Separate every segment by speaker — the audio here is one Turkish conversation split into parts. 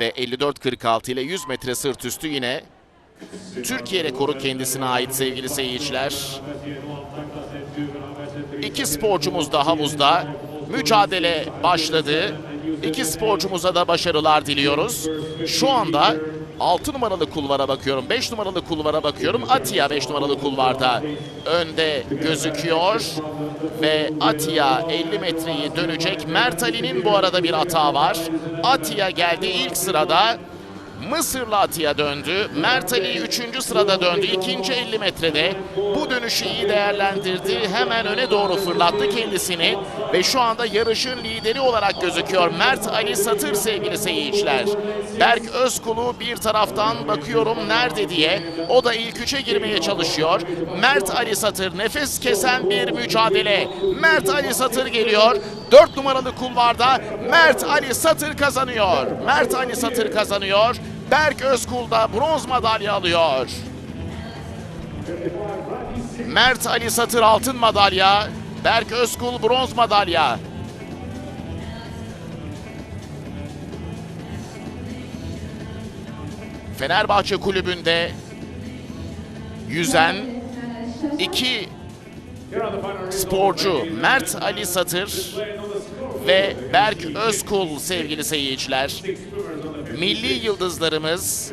Speaker 1: ve 54.46 ile 100 metre sırt üstü yine Türkiye rekoru kendisine ait sevgili seyirciler. İki sporcumuz da havuzda. Mücadele başladı. İki sporcumuza da başarılar diliyoruz. Şu anda 6 numaralı kulvara bakıyorum, 5 numaralı kulvara bakıyorum. Atiya 5 numaralı kulvarda önde gözüküyor ve Atiya 50 metreyi dönecek. Mert Ali'nin bu arada bir hata var. Atiya geldi ilk sırada. Mısırlı Atiya döndü. Mert Ali 3. sırada döndü. İkinci 50 metrede bu dönüşü iyi değerlendirdi. Hemen öne doğru fırlattı kendisini ve şu anda yarışın lideri olarak gözüküyor. Mert Ali Satır sevgili seyirciler. Berk Özkulu bir taraftan bakıyorum nerede diye. O da ilk üçe girmeye çalışıyor. Mert Ali Satır nefes kesen bir mücadele. Mert Ali Satır geliyor. 4 numaralı kulvarda Mert Ali Satır kazanıyor. Mert Ali Satır kazanıyor. Berk Özkul da bronz madalya alıyor. Mert Ali Satır altın madalya. Berk Özkul bronz madalya. Fenerbahçe kulübünde yüzen iki sporcu Mert Ali Satır ve Berk Özkul sevgili seyirciler. Milli yıldızlarımız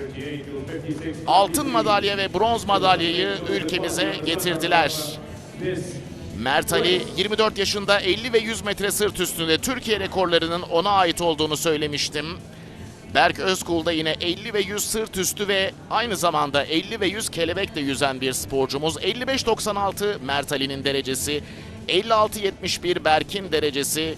Speaker 1: altın madalya ve bronz madalyayı ülkemize getirdiler. Mert Ali 24 yaşında 50 ve 100 metre sırt üstünde Türkiye rekorlarının ona ait olduğunu söylemiştim. Berk Özkul da yine 50 ve 100 sırt üstü ve aynı zamanda 50 ve 100 kelebekle yüzen bir sporcumuz. 55-96 Mert Ali'nin derecesi, 56-71 Berk'in derecesi,